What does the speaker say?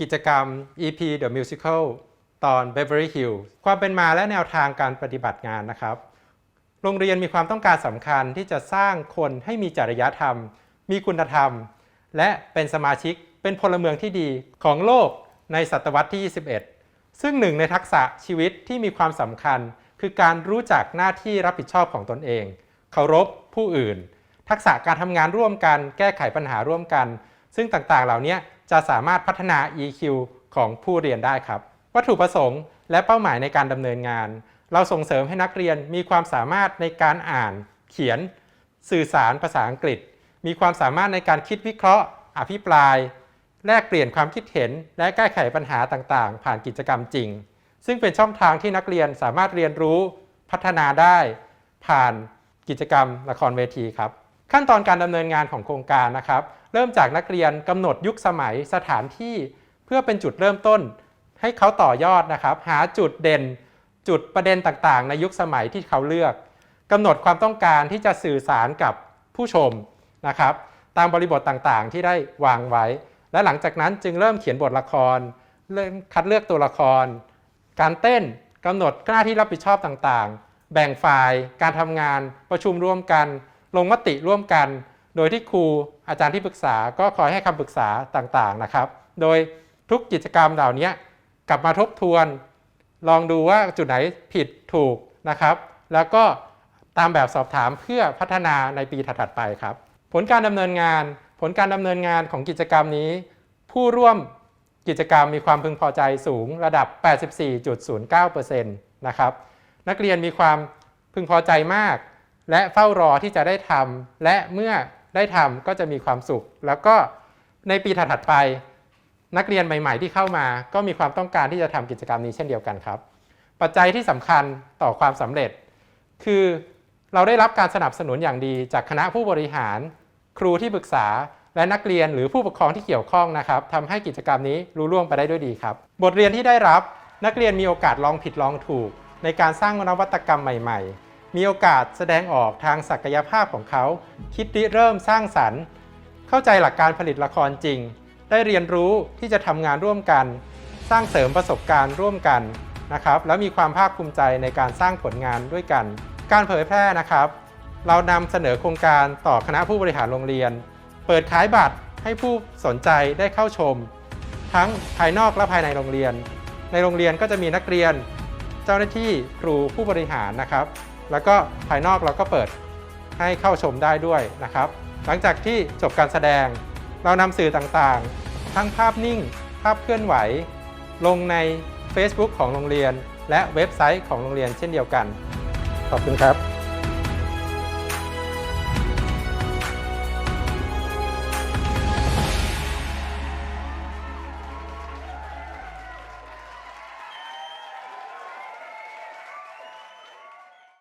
กิจกรรม EP The Musical ตอน Beverly Hills ความเป็นมาและแนวทางการปฏิบัติงานนะครับ โรงเรียนมีความต้องการสำคัญที่จะสร้างคนให้มีจริยธรรม มีคุณธรรม และเป็นสมาชิกเป็นพลเมืองที่ดีของโลกในศตวรรษที่ 21 ซึ่งหนึ่งในทักษะชีวิตที่มีความสำคัญ คือการรู้จักหน้าที่รับผิดชอบของตนเอง เคารพผู้อื่น ทักษะการทำงานร่วมกัน แก้ไขปัญหาร่วมกัน ซึ่งต่างๆ เหล่านี้ จะสามารถพัฒนา EQ ของผู้เรียนได้ครับ วัตถุประสงค์และเป้าหมายในการดำเนินงาน เราส่งเสริมให้นักเรียนมีความสามารถในการอ่าน เขียน สื่อสารภาษาอังกฤษ มีความสามารถในการคิดวิเคราะห์ อภิปราย แลกเปลี่ยนความคิดเห็น และแก้ไขปัญหาต่างๆ ผ่านกิจกรรมจริง ซึ่งเป็นช่องทางที่นักเรียนสามารถเรียนรู้พัฒนาได้ ผ่านกิจกรรมละครเวทีครับ ขั้นตอนการดำเนินงานของโครงการนะครับ เริ่มจากนักเรียนกำหนดยุคสมัยสถานที่ เพื่อเป็นจุดเริ่มต้น ให้เขาต่อยอดนะครับ หาจุดเด่น จุดประเด็นต่างๆ ในยุคสมัยที่เขาเลือกกำหนดความต้องการที่จะสื่อสารกับผู้ชมนะครับ ตามบริบทต่างๆ ที่ได้วางไว้ และหลังจากนั้นจึงเริ่มเขียนบทละคร เริ่มคัดเลือกตัวละคร การเต้นกำหนดหน้าที่รับผิดชอบต่างๆ แบ่งฝ่ายการทำงานประชุมร่วมกัน ลงมติร่วมกัน โดยที่ครูอาจารย์ที่ปรึกษาก็คอยให้คำปรึกษาต่างๆนะครับ โดยทุกกิจกรรมเหล่านี้กลับมาทบทวน ลองดูว่าจุดไหนผิดถูกนะครับ แล้วก็ตามแบบสอบถามเพื่อพัฒนาในปีถัดๆไปครับ ผลการดำเนินงาน ผลการดำเนินงานของกิจกรรมนี้ ผู้ร่วมกิจกรรมมีความพึงพอใจสูงระดับ 84.09%นะครับ นักเรียนมีความพึงพอใจมาก และเฝ้ารอที่จะได้ทำและเมื่อได้ทำก็จะมีความสุข แล้วก็ในปีถัดๆไป นักเรียนใหม่ ๆ ที่เข้ามา ก็มีความต้องการที่จะทำกิจกรรมนี้เช่นเดียวกันครับ ปัจจัยที่สำคัญต่อความสำเร็จ คือเราได้รับการสนับสนุนอย่างดีจากคณะผู้บริหาร ครูที่ปรึกษาและนักเรียนหรือผู้ปกครองที่เกี่ยวข้องนะครับทำให้กิจกรรมนี้รู้ล่วงไปได้ด้วยดีครับ บทเรียนที่ได้รับนักเรียนมีโอกาสลองผิดลองถูก ในการสร้างนวัตกรรมใหม่ ๆ มีโอกาสแสดงออกทางศักยภาพของเขา คิดริเริ่มสร้างสรรค์ เข้าใจหลักการผลิตละครจริง ได้เรียนรู้ที่จะทำงานร่วมกัน สร้างเสริมประสบการณ์ร่วมกันนะครับแล้วมีความภาคภูมิใจในการสร้างผลงานด้วยกัน การเผยแพร่นะครับ เรานำเสนอโครงการต่อคณะผู้บริหารโรงเรียน เปิดขายบัตรให้ผู้สนใจได้เข้าชม ทั้งภายนอกและภายในโรงเรียน ในโรงเรียนก็จะมีนักเรียน เจ้าหน้าที่ครูผู้บริหารนะครับ แล้วก็ภายนอกเราก็เปิดให้เข้าชมได้ด้วยนะครับ หลังจากที่จบการแสดง เรานำสื่อต่างๆ ทั้งภาพนิ่ง ภาพเคลื่อนไหว ลงใน Facebook ของโรงเรียน และเว็บไซต์ของโรงเรียนเช่นเดียวกัน ขอบคุณครับ